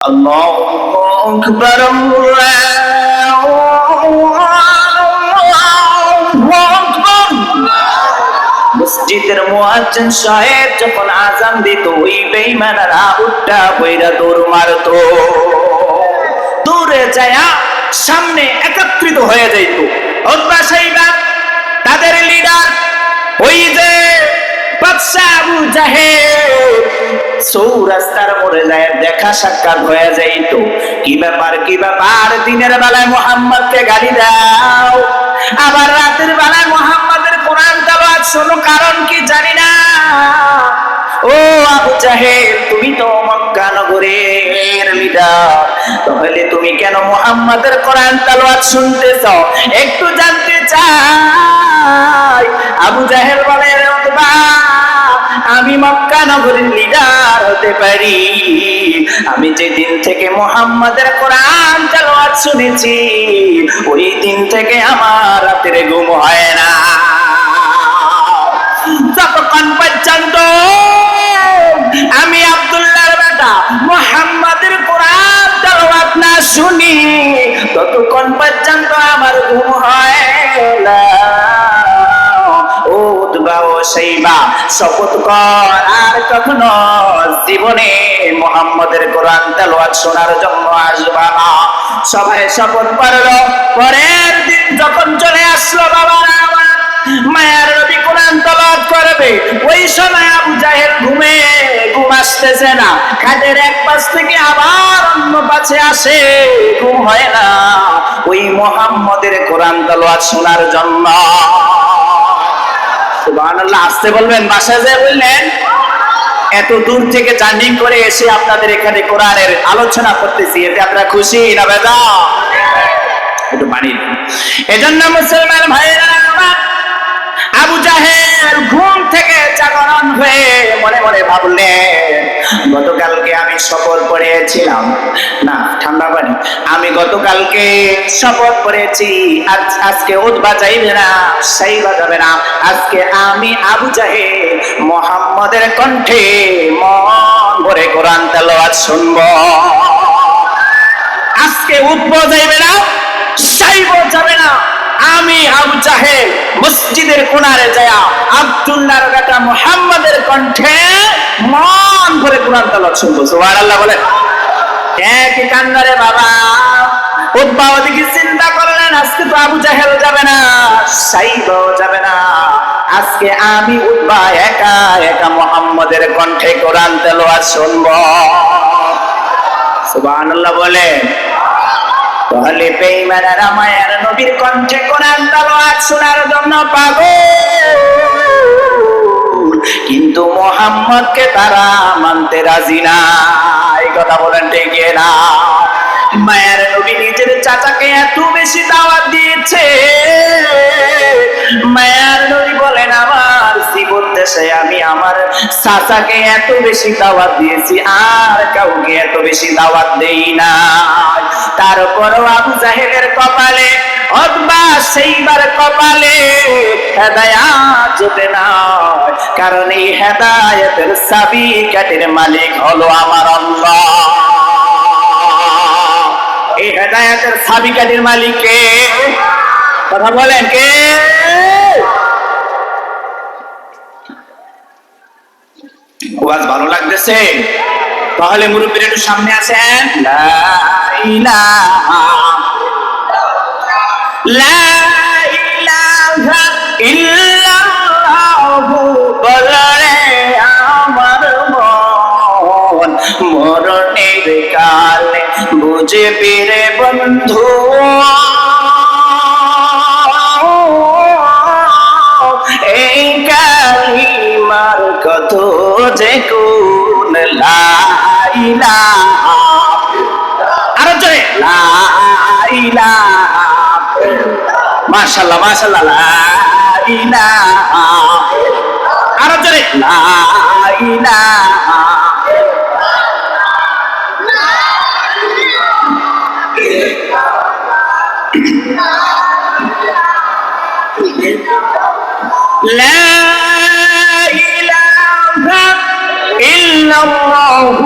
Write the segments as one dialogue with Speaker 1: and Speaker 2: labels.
Speaker 1: الله أكبر الله أكبر মসজিদের মুয়াজ্জিন সাহেব যখন আজান দিত ওই বেঈমানেরা উঠটা বইরা দৌড় মারতো দূরে যায়া সামনে একত্রিত হয়ে যাইত উতবা সাইবা তাদের লিডার ওই যে বাদশা আবু জাহেল চৌরাস্তার মোড়ে যায় দেখা সাক্ষাৎ হয়ে কি ব্যাপার কি ব্যাপার? দিনের বেলায় গালি দাও। আবার রাতের বেলায় মোহাম্মদের কোরআন শোনো কারণ কি জানি না। ও আবু তুমি তো মক্কা নগরের লিডার তাহলে তুমি কেন মোহাম্মদের কোরআন তালাওয়াত শুনতেছ? একটু জানতে চাই। আবু বলে "রে উতবা, আমি মক্কা নগরের লিডার হতে পারি। আমি যেদিন থেকে মোহাম্মদের কোরআন তেলাওয়াত শুনেছি, ওই দিন থেকে আমার রাতের ঘুম হয় না। যতক্ষণ পর্যন্ত আমি বেটা মোহাম্মদের কোরআন না শুনি, ততক্ষণ পর্যন্ত আমার ঘুম হয় না। ও সেইবা শপথ কর আর কখনো জীবনে মোহাম্মদের কোরআন তেলাওয়াত শোনার জন্য আসবা না। সবাই শপথ করল। পরের দিন যখন চলে আসলো বাবারা মায়ার নবী কোরআন তেলাওয়াত করবে। ওই সময় আবু জাহেল ঘুমে, ঘুম আসতেছে না। খাটের এক পাশ থেকে আবার অন্য পাশে আসে, ঘুম হয় না। ওই মোহাম্মদের কোরআন তেলাওয়াত শোনার জন্য। আসতে বলবেন? বাসায় বললেন, এত দূর থেকে জার্নিং করে এসে আপনাদের এখানে কোরআনের আলোচনা করতেছি, এতে আপনারা খুশি না বেদা? একটু মানি এজন্য মুসলমান ভাইয়েরা আবু জাহের ঘুম থেকে জাগরণ হয়ে মনে মনে ভাবলেন, গতকালকে আমি শপথ করেছিলাম। না, ঠান্ডা পানি। আমি গতকালকে শপথ করেছি, আজ, আজকে উদ্বা যাইবে না, সাইবা যাবে না। আজকে আমি আবু জাহেল মোহাম্মদের কণ্ঠে মন ভরে কোরআন তেলাওয়াত শুনব। আজকে উঠবো যাইবে না, সাইব যাবে না। আমি আবু জাহেল মসজিদের কোনারে যায়া আব্দুল্লাহর বেটা মুহাম্মাদের কণ্ঠে মন ভরে কোরআন তেলাওয়াত শুনব, সুবহানাল্লাহ বলে এক কান্নারে বাবা। উদ্বা ওদিকে চিন্তা করলেন, আজকে তো আবু জাহেল যাবে না সাইব যাবে না। আজকে আমি উদ্বা একা একা মুহাম্মাদের কণ্ঠে কোরআন তেলাওয়াত শুনব। সুবহানাল্লাহ বলেন। তাহলে বেঈমানেরা মায়ের নবীর কণ্ঠে কোরআন শোনার জন্য পাগল। কিন্তু মোহাম্মদকে তারা মানতে রাজি না এই কথা বলেন ঠিক না মায়ের নবী নিজের চাচাকে এত বেশি দাওয়াত দিয়েছে। মায়ের নবী বলেন, আমার জীবন দেশে আমি আমার চাচাকে এত বেশি দাওয়াত দিয়েছি, আর কাউকে এত বেশি দাওয়াত দেই না। তারপরও আবু জাহেলের কপালে, অথবা সেইবার কপালে হেদায়াত যেতে না কারণ এই হেদায়তের চাবি কাটির মালিক হলো আমার আল্লাহ। এই হেদায়তের চাবি কাটির মালিক কে? কথা বলেন কে? ওয়াজ ভালো লাগতেছে? তাহলে মুরব্বীর একটু সামনে আসেন। লা ইলাহা আমার মরণের কালে বুঝবি রে বন্ধু। এই কালিমার কত যে কোন লাইলা মাশাল্লাহ মাশাল্লাহ লাইলা আরো জোরে লাইলা لا إله إلا الله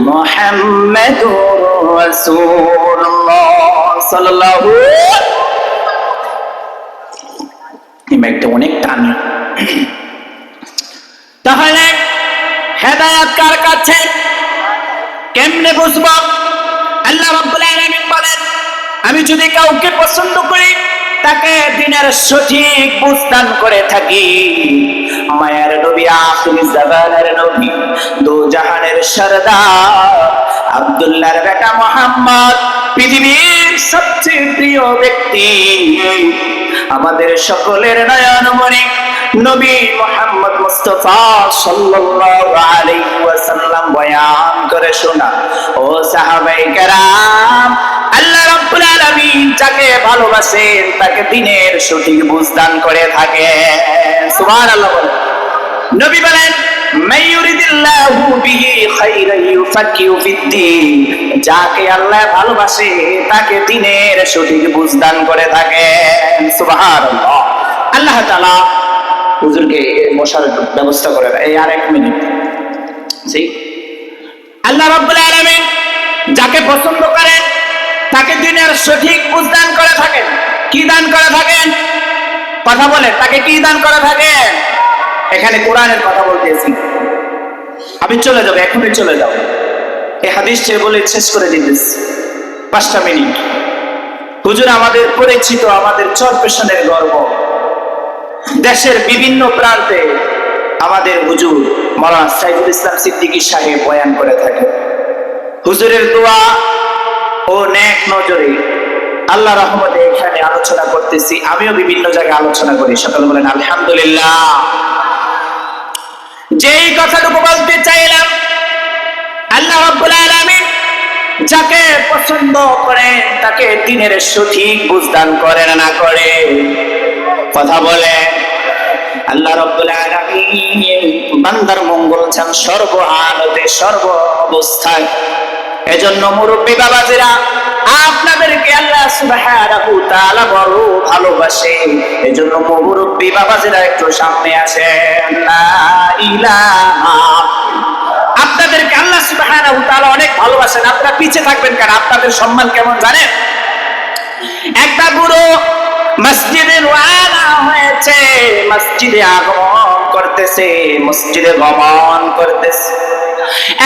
Speaker 1: محمد মুহাম্মাদুর রাসূলুল্লাহ সাল্লাল্লাহু এই মাইকটা অনেক টানি। তাহলে হেদায়াত কার কাছে? কেমনে বুঝব? আল্লাহ রাব্বুল আলামিন বলেন, আমি যদি কাউকে পছন্দ করি, তাকে দিনের সঠিক বুঝদান করে থাকি। মায়ের নবী, আখির জামানের নবী দো জাহানের সরদার, আব্দুল্লাহর বেটা মোহাম্মদ পৃথিবীর সবচেয়ে প্রিয় ব্যক্তি। আমাদের সকলের নয়নমণি নবী মোহাম্মদ মুস্তফা সাল্লাল্লাহু আলাইহি ওয়াসাল্লাম বয়ান করে শোনা। ও সাহাবাই কেরাম, আল্লাহ রাব্বুল আলামিন যাকে ভালোবাসেন, তাকে দিনের সঠিক বুঝদান করে থাকে সুবহানাল্লাহ নবী বলেন যাকে আল্লাহ ভালোবাসে, তাকে দিনের সঠিক বুঝদান করে সুবহানাল্লাহ। আল্লাহ হুজুরকে ব্যবস্থা করে এই আর এক মিনিট আল্লাহ রাব্বুল আলামিন যাকে পছন্দ করেন, তাকে দিনের সঠিক বুঝদান করে থাকেন। কি দান করে থাকেন? কথা বলে, তাকে কি দান করে থাকেন? এখানে কোরআনের কথা বলতেছি। আমি চলে যাব, এখনই চলে যাও এই হাদিস বলে শেষ করে দিতেছি পাঁচটা মিনিট। হুজুর, আমাদের পরিচিত আমাদের চর পেশনের গর্ব। দেশের বিভিন্ন প্রান্তে আমাদের হুজুর মৌলানা সাইফুল ইসলাম সিদ্দিকী সাহেব বয়ান করে থাকে। হুজুরের দোয়া ও নেক নজরে আল্লাহ রহমতে এখানে আলোচনা করতেছি। আমিও বিভিন্ন জায়গায় আলোচনা করি। সকালে বলেন, আলহামদুলিল্লাহ। যেই কথাটুকু বলতে চাইলাম, আল্লাহ রাব্বুল আলামিন যাকে পছন্দ করেন, তাকে দিনের সঠিক বুঝদান করেন না করে। কথা বলে, আল্লাহ রাব্বুল আলামিন বান্দার মঙ্গল চান সর্ব হালতে সর্ব অবস্থায়। এজন্য মুরব্বী বাবাজিরা, আপনাদেরকে আল্লাহ সুবহানাহু তাআলা বড় ভালোবাসে। এজন্য মুরব্বী বাবাজিরা একটু সামনে আসেন। লা ইলাহা আপনাদেরকে আল্লাহ সুবহানাহু তাআলা অনেক ভালোবাসেন। আপনারা পিছে থাকবেন কেন? আপনাদের সম্মান কেমন জানেন? একটা বুড়ো মসজিদে রওনা হয়েছে। মসজিদে আগমন করতেছে, মসজিদে গমন করতেছে।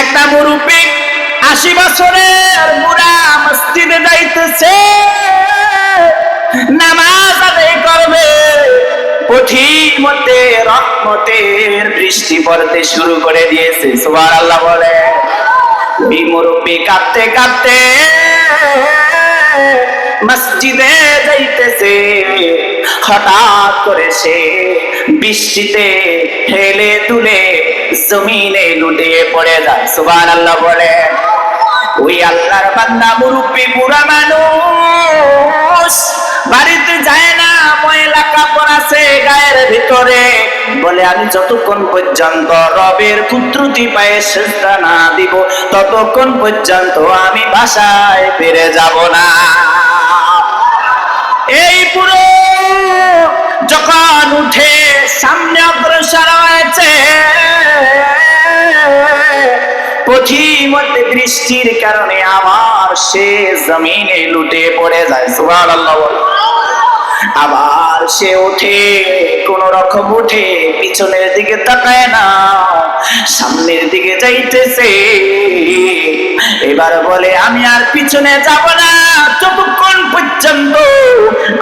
Speaker 1: একটা মুরব্বী আশি বছরের বুড়া মসজিদে যাইতেছে। নামাজ আদায় করবে। কঠিন মধ্যে রহমতের বৃষ্টি পড়তে শুরু করে দিয়েছে। সুবহান আল্লাহ বলে। এই মুরব্বী কাঁদতে কাঁদতে মসজিদে যাইতেছে। হঠাৎ করে সে বৃষ্টিতে হেলে তুলে জমিনে লুটিয়ে পড়ে যায় সুবহান আল্লাহ বলে। ওই আল্লাহর বান্দা মুরব্বী, বুড়া মানুষ, বাড়িতে যায় না, ময়লা কাপড় আছে গায়ের ভিতরে। বলে, আমি যতক্ষণ পর্যন্ত রবের কুত্রুতি পায়ে সেজদা না দিব, ততক্ষণ পর্যন্ত আমি বাসায় ফিরে যাব না। এই পুরো যখন উঠে সামনে অগ্রসর হয়েছে মধ্যে বৃষ্টির কারণে সে জমিনে লুটে পড়ে যায়। আবার সে ওঠে কোন রকম উঠে পিছনের দিকে তাকায় না, সামনের দিকে যাইতেছে এবার বলে, আমি আর পিছনে যাব না যতক্ষণ পর্যন্ত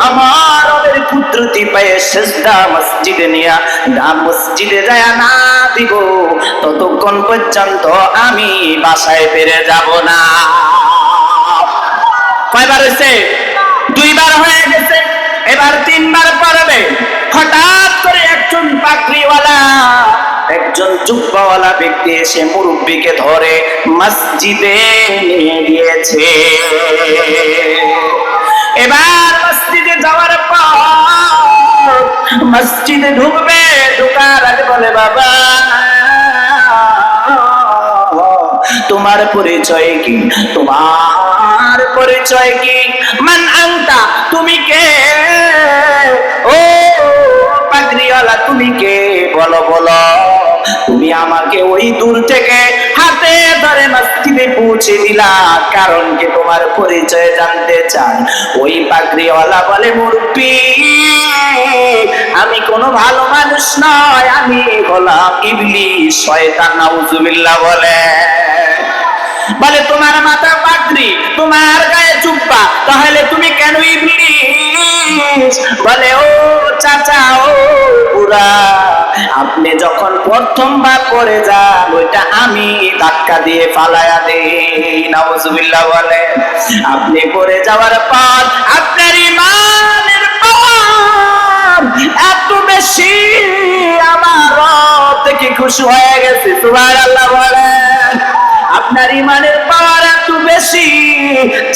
Speaker 1: আমার কুদরতি পায়ে সেজদা মসজিদে নিয়া না মসজিদে যায় না দিব। ততক্ষণ পর্যন্ত আমি বাসায় ফিরে যাব না। কয়বার হয়েছে? দুইবার হয়ে গেছে। এবার তিনবার পড়বে। হঠাৎ করে একজন পাকড়িওয়ালা একজন জুব্বাওয়ালা ব্যক্তি এসে মুরব্বীকে ধরে মসজিদে নিয়ে গিয়েছে। এবার মসজিদে যাওয়ার পর মসজিদে ঢুকবে, ঢুকার আগে বলে, বাবা, তোমার পরিচয় কি? তোমার পরিচয় কি? মান আংতা তুমি কে? ও পাগড়িওয়ালা তুমি কে? বলো বলো, তুমি আমাকে ওই দূর থেকে হাতে ধরে মসজিদে পৌঁছে দিলা কারণ কি তোমার পরিচয় জানতে চান? ওই পাগড়িওয়ালা বলে, মুরব্বী, আমি কোনো ভালো মানুষ নয়। আমি হলাম ইবলিশ শয়তান নাউজুবিল্লাহ বলে। বলে, তোমার মাথা পাগড়ি, তোমার গায়ে চুপ্পা তাহলে তুমি কেন ইবলিশ বলে, ও চাচা, ও বুড়া, আপনি যখন প্রথমবার পড়ে যান, ওইটা আমি ধাক্কা দিয়ে ফালায়া দেই। নাউজুবিল্লাহ বলে, আপনি পড়ে যাওয়ার পর আপনার ইমানের পাওয়ার এত বেশি আমার রব থেকে খুশি হয়ে গেছে। সুবহানাল্লাহ বলেন আপনার ইমানের পাওয়ার এত বেশি।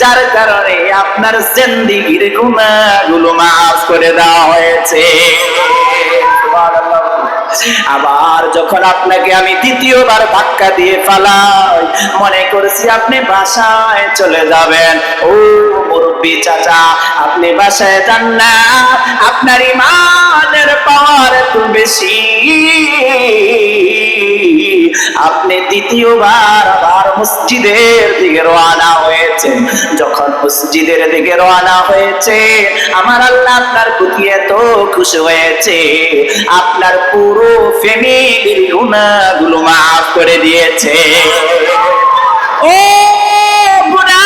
Speaker 1: যার কারণে আপনার জিন্দিগির গুনাহগুলো মাফ করে দেওয়া হয়েছে। আবার যখন আপনাকে আমি দ্বিতীয়বার ধাক্কা দিয়ে ফালাই, মনে করছি আপনি বাসায় চলে যাবেন। ও মুরব্বী চাচা, আপনি বাসায় যান না। আপনার ইমানের পাওয়ার এত বেশি। আপনি দ্বিতীয়বার আবার মসজিদের দিকে রওনা হয়েছে যখন মসজিদের দিকে রওনা হয়েছে, আমার আল্লাহ আপনার প্রতি এত খুশি হয়েছে। আপনার পুরো ফ্যামিলির গুনাহগুলো মাফ করে দিয়েছে। ও বুড়া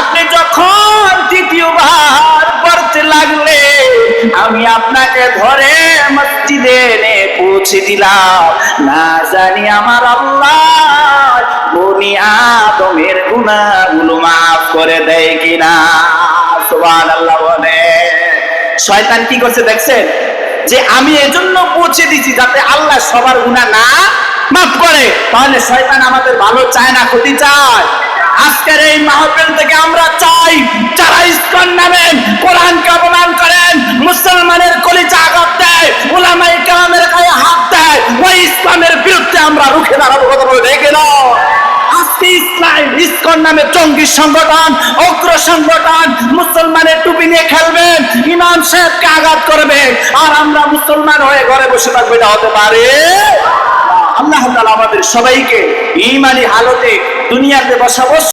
Speaker 1: আপনি যখন তৃতীয়বার পড়তে লাগলে আমি আপনাকে ধরে মসজিদে এনে পৌঁছে দিলাম। না জানি আমার আল্লাহ বনি আদমের গুনাহগুলো মাফ করে দেয় কিনা। সুবহানাল্লাহ বলে। শয়তান কি করছে দেখছেন? যে আমি এজন্য পৌঁছে দিছি যাতে আল্লাহ সবার গুনাহ না মাফ করে। তাহলে শয়তান আমাদের ভালো চায় না, ক্ষতি চায়। আজকের এই মাহফিল থেকে আমরা চাই, যারা ইসকন নামেন কোরআনকে অপমান করেন, মুসলমানের কলিজা আঘাত দেয় ওলামাই কালামের গায়ে হাত দেয়, ওই ইসলামের বিরুদ্ধে আমরা রুখে দাঁড়াবো কথা বলে দেখে নাও। ইসকন নামে জঙ্গি সংগঠন, অগ্র সংগঠন, মুসলমানের টুপি নিয়ে খেলবেন, ইমাম সাহেবকে আঘাত করবেন, আর আমরা মুসলমান হয়ে ঘরে বসে থাকব, এটা হতে পারে? আল্লাহ তাআলা আমাদের সবাইকে ইমানি হালতে দুনিয়াতে বসাবো।